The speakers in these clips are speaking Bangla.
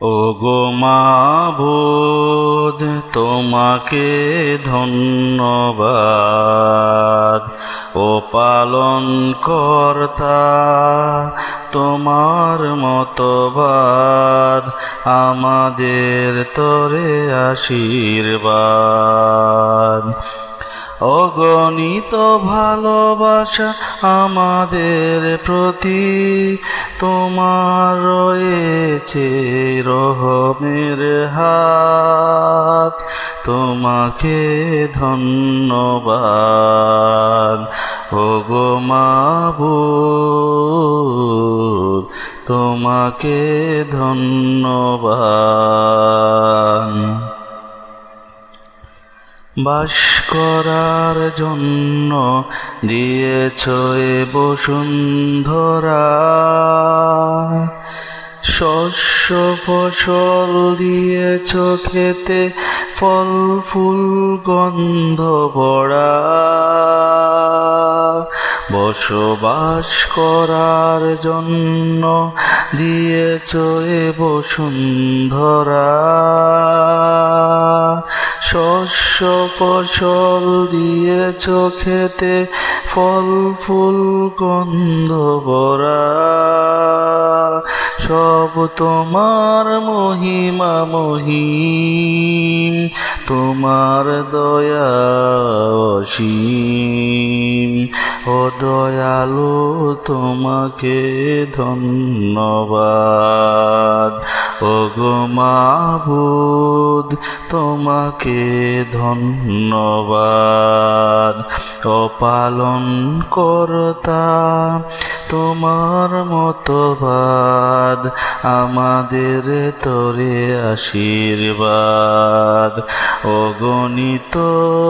ও গো মাবুদ, তোমাকে ধন্যবাদ। ও পালন কর্তা তোমার মতবাদ, আমাদের তরে আশীর্বাদ। অগণিত ভালোবাসা আমাদের প্রতি তোমার রয়েছে রহমের হাত তোমাকে ধন্যবাদ। ও গো তোমাকে ধন্যবাদ। বাস করার জন্য দিয়েছ এ বসুন্ধরা। শস্য ফসল দিয়েছ খেতে, ফল, ফুল, গন্ধ ভরা। বসবাস করার জন্য দিয়েছ এ বসুন্ধরা। শস্য ফসল দিয়েছ খেতে, ফল, ফুল, গন্ধ ভরা। সব তোমার মহিমা মহিম, তোমার দয়া অসীম। ও দয়ালু তোমাকে ধন্যবাদ। ও গো মাবুদ, তোমাকে ধন্যবাদ। ও পালন করতা তোমার মতবাদ, আমাদের তোরে আশীর্বাদ। অগণিত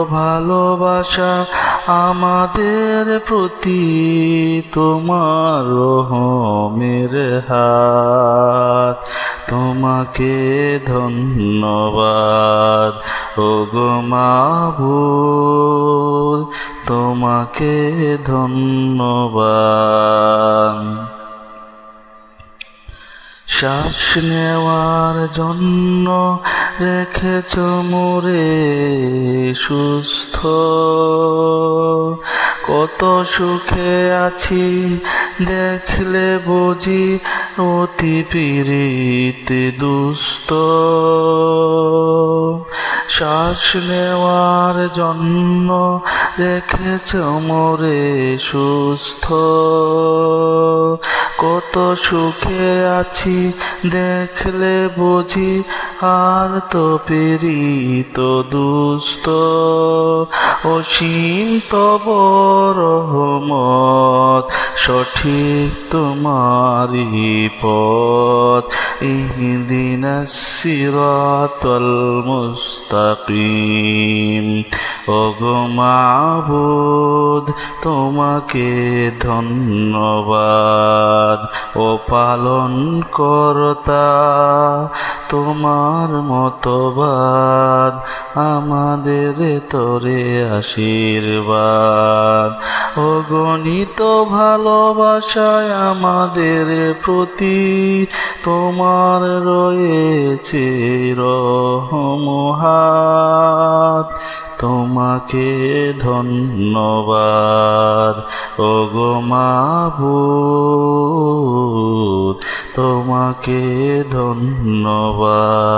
ভালোবাসা, আমাদের প্রতি তোমার রহমের হাত। তোমাকে ধন্যবাদ। ও গো মাবুদ, তোমাকে ধন্যবাদ। শ্বাস নেওয়ার জন্য রেখেছ মোরে সুস্থ। কত সুখে আছি দেখলে বুঝি অতি পীড়িত দুস্থ শ্বাস নেওয়ার জন্য রেখেছ মোরে সুস্থ। কত সুখে আছি দেখলে বুঝি আর তো পেরিত দুস্থ অসীম তব রহমত সঠিক তোমারি পথ ইহদিন সিরাতাল মুস্তাকিম ওগো মাবুদ তোমাকে ধন্যবাদ। ও পালন করতা তোমার মতবাদ, আমাদের তোরে আশীর্বাদ। ও গণিত ভালোবাসায় আমাদের প্রতি তোমার রয়েছে রহমহাত। তোমাকে ধন্যবাদ। ও গো তোমাকে ধন্যবাদ।